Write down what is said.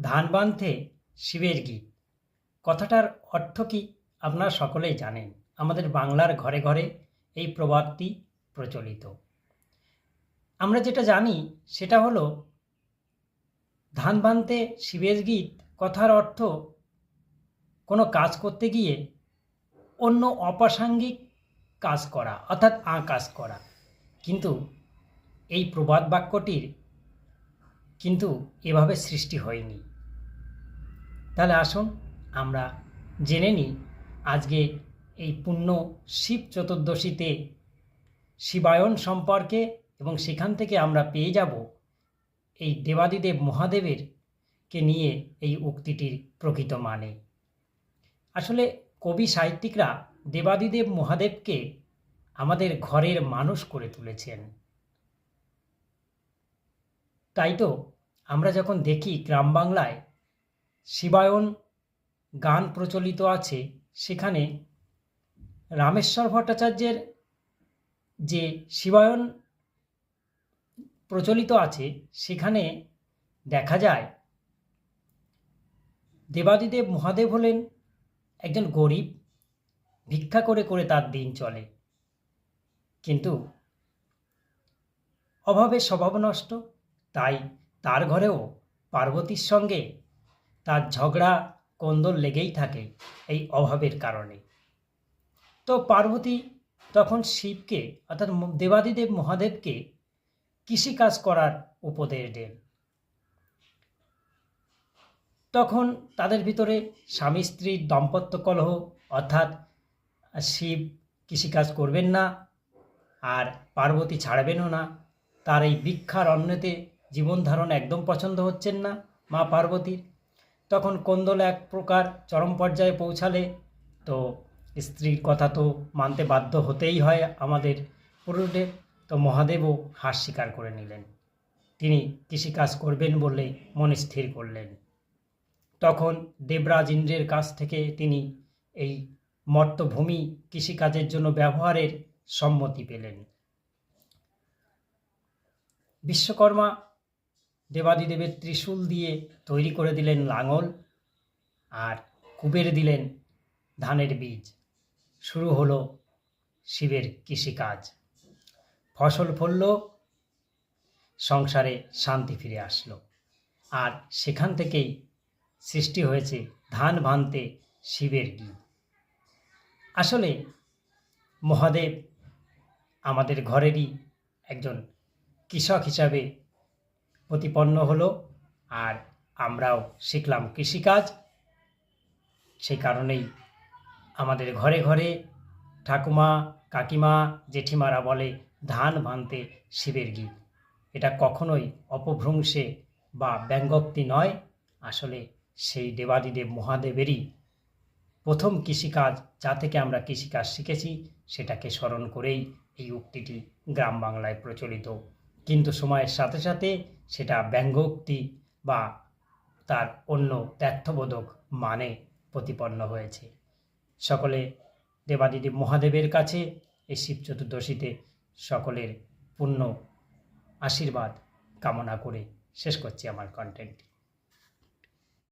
ধান বাঁধতে শিবের গীত। কথাটার অর্থ কি আপনারা সকলেই জানেন। আমাদের বাংলার ঘরে ঘরে এই প্রবাদটি প্রচলিত। আমরা যেটা জানি সেটা হলো, ধান বাঁধতে শিবের গীত কথার অর্থ কোনো কাজ করতে গিয়ে অন্য অপ্রাসঙ্গিক কাজ করা, অর্থাৎ আ কাজ করা। কিন্তু এই প্রবাদ বাক্যটির কিন্তু এভাবে সৃষ্টি হয়নি। তাহলে আসুন আমরা জেনে নিই, আজকে এই পুণ্য শিব চতুর্দশীতে শিবায়ন সম্পর্কে এবং সেখান থেকে আমরা পেয়ে যাব এই দেবাদিদেব মহাদেবের কে নিয়ে এই উক্তিটির প্রকৃত মানে। আসলে কবি সাহিত্যিকরা দেবাদিদেব মহাদেবকে আমাদের ঘরের মানুষ করে তুলেছেন। তাই তো? আমরা যখন দেখি গ্রাম বাংলায় শিবায়ন গান প্রচলিত আছে, সেখানে রামেশ্বর ভট্টাচার্যের যে শিবায়ন প্রচলিত আছে, সেখানে দেখা যায় দেবাদিদেব মহাদেব হলেন একজন গরিব, ভিক্ষা করে করে তার দিন চলে। কিন্তু অভাবে স্বভাব নষ্ট তাই তার ঘরেও পার্বতীর সঙ্গে তার ঝগড়া কোন্দল লেগেই থাকে এই অভাবের কারণে। তো পার্বতী তখন শিবকে অর্থাৎ দেবাদিদেব মহাদেবকে কৃষিকাজ করার উপদেশ দেন। তখন তাদের ভিতরে স্বামী স্ত্রীর দাম্পত্য কলহ অর্থাৎ শিব কৃষিকাজ করবেন না আর পার্বতী ছাড়বেনও না। তার এই ভিক্ষার অন্যতে জীবন ধারণ একদম পছন্দ হচ্ছেন না মা পার্বতীর। তখন কোন্দল এক প্রকার চরম পর্যায়ে পৌঁছালে, তো স্ত্রীর কথা তো মানতে বাধ্য হতেই হয় আমাদের পুরুষদের। তো মহাদেবও হার স্বীকার করে নিলেন। তিনি কৃষিকাজ করবেন বলে মনে স্থির করলেন। তখন দেবরাজ ইন্দ্রের কাছ থেকে তিনি এই মর্তভূমি কৃষিকাজের জন্য ব্যবহারের সম্মতি পেলেন। বিশ্বকর্মা দেবাদিদেবের ত্রিশূল দিয়ে তৈরি করে দিলেন লাঙল আর কুবের দিলেন ধানের বীজ। শুরু হলো শিবের কৃষিকাজ। ফসল ফলল, সংসারে শান্তি ফিরে আসলো। আর সেখান থেকেই সৃষ্টি হয়েছে ধান ভানতে শিবের গীত। আসলে মহাদেব আমাদের ঘরেরই একজন কৃষক হিসাবে প্রতিপন্ন হলো। আর আমরাও শিখলাম কৃষিকাজ। সেই কারণেই আমাদের ঘরে ঘরে ঠাকুমা, কাকিমা, জেঠিমারা বলে ধান ভানতে শিবের গীত। এটা কখনোই অপভ্রংশে বা ব্যঙ্গোক্তি নয়। আসলে সেই দেবাদিদেব মহাদেবেরই প্রথম কৃষিকাজ যা থেকে আমরা কৃষিকাজ শিখেছি, সেটাকে স্মরণ করেই এই উক্তিটি গ্রাম বাংলায় প্রচলিত। কিন্তু সময়ের সাথে সাথে সেটা ব্যঙ্গোক্তি বা তার অন্য তথ্যবোধক মানে প্রতিপন্ন হয়েছে। সকলে দেবাদিদেব মহাদেবের কাছে এই শিব চতুর্দশীতে সকলের পূর্ণ আশীর্বাদ কামনা করে শেষ করছি আমার কন্টেন্ট